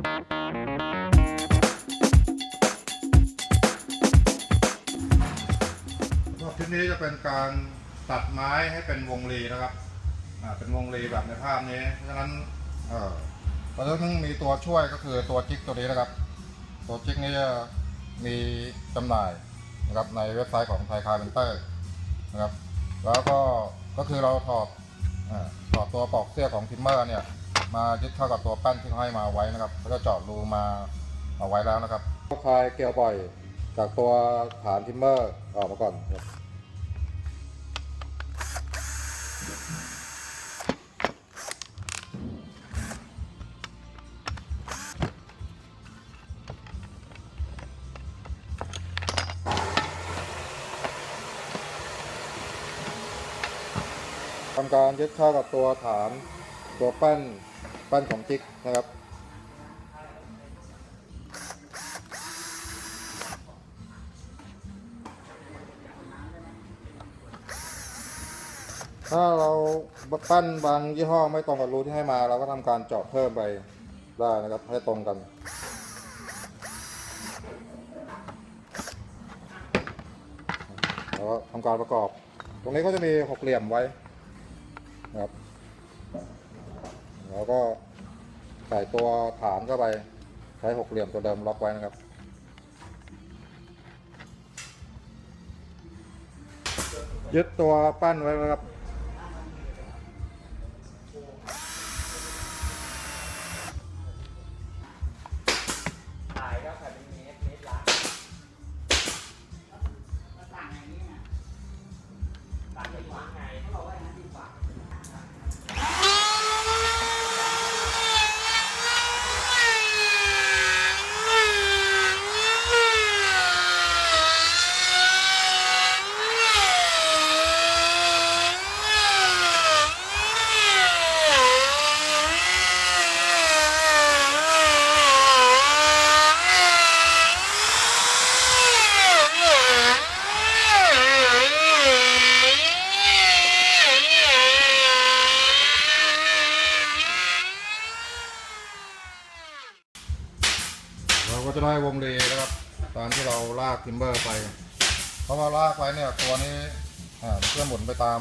รอบที่นี้จะเป็นการตัดไม้ให้เป็นวงรีนะครับอ่าเป็นวงรีแบบในภาพนี้ เพราะฉะนั้นเออเราต้องมีตัวช่วยก็คือตัวจิกตัวนี้นะครับ ตัวจิกนี้จะมีจำหน่ายนะครับในเว็บไซต์ของไทยคาร์เพนเตอร์นะครับ แล้วก็ก็คือเราถอดอาถอดตัวปลอกเสื้อของทิมเมอร์เนี่ย มายึดเข้ากับตัวแป้นที่เขาให้มาไว้นะครับแล้วก็เจาะรูมาเอาไว้แล้วนะครับก็คลายเกลียวปล่อยจากตัวฐานทิมเมอร์ออกมาก่อนครับทำการยึดเข้ากับตัวฐานตัวแป้น ปั้นของจิกนะครับ ถ้าเราปั้นบางยี่ห้อไม่ตรงกับรูที่ให้มา เราก็ทำการเจาะเพิ่มไปได้นะครับให้ตรงกันแล้วก็ทำการประกอบ ตรงนี้ก็จะมีหกเหลี่ยมไว้นะครับ แล้วก็ใส่ตัวฐานเข้าไป ใช้หกเหลี่ยมตัวเดิมล็อกไว้นะครับ ยึดตัวปั้นไว้นะครับ ก็จะได้วงรีนะครับ ตอนที่เราลากทิมเบอร์ไป เพราะว่าลากไว้เนี่ยตัวนี้เพื่อหมุนไปตาม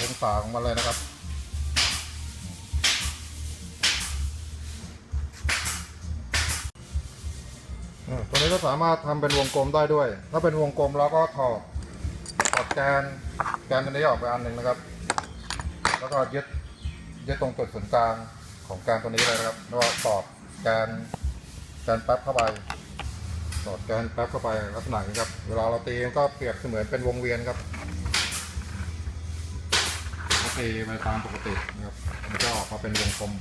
องศาของมันเลยนะครับตัวนี้ก็สามารถทำเป็นวงกลมได้ด้วย ถ้าเป็นวงกลมเราก็ถอดถอดแกนแกนตัวนี้ออกไปอันหนึ่งนะครับ แล้วก็ยึดยึดตรงจุดศูนย์กลางของแกนตัวนี้เลยนะครับแล้วก็ตอดแกน แกนแป๊บเข้าไปตอดแกนแป๊บเข้าไปลักษณะนี้ครับ เวลาเราตีก็เปรียบเสมือนเป็นวงเวียนครับก็ตีไปตามปกตินะครับมันก็ออกมาเป็นวงกลม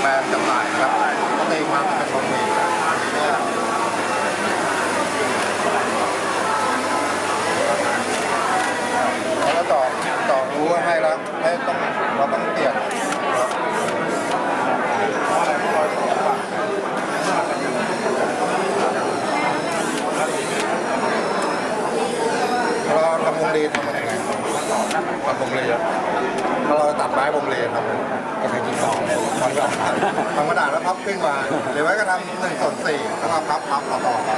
แบรนด์จำหน่ายนะครับก็ตีมาเป็นวงรีแล้วก็ต่อต่อรู้ให้แล้วให้ต้องเราต้องเปลี่ยน เราทำวงรีทำมันยังไงทำวงรีอะถ้าเราตัดไม้วงรีทำยังไงก็คือที่สองเนี่ยทำกระดาษทำกระดาษแล้วพับขึ้นมาหรือไว้ก็ทำหนึ่งส่วนสี่แล้วก็พับพับต่อต่อไป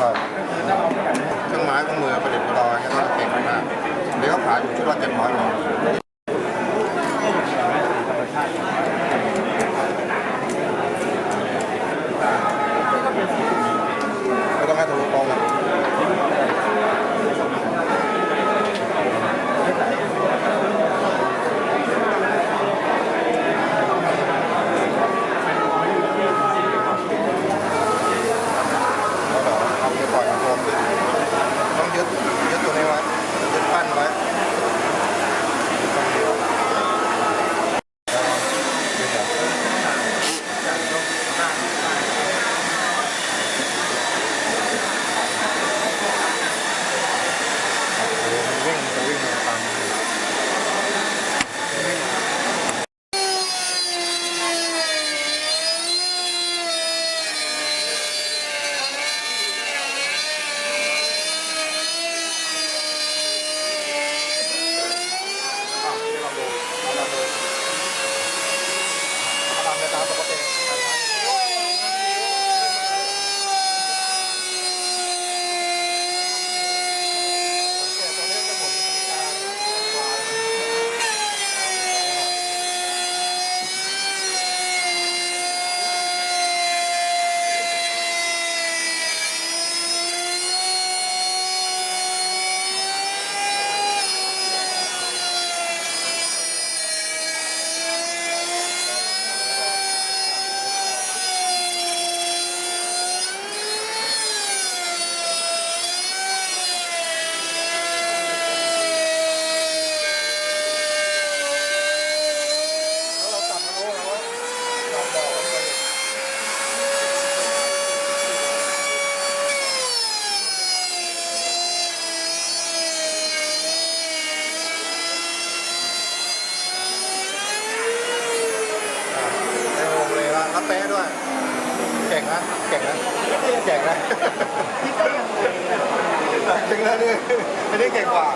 ครับเครื่องไม้เครื่องมือประดิษฐ์ประดอยก็ต้องเก่งมากเดี๋ยวเขาขายอยู่ชุดละเจ็ดร้อยบาทไม่ต้องให้ทะลุตรงอะ แก่งนะแก่งนะนี่ก็ยัเงแล้วนี่อันนี้เก่งกว่า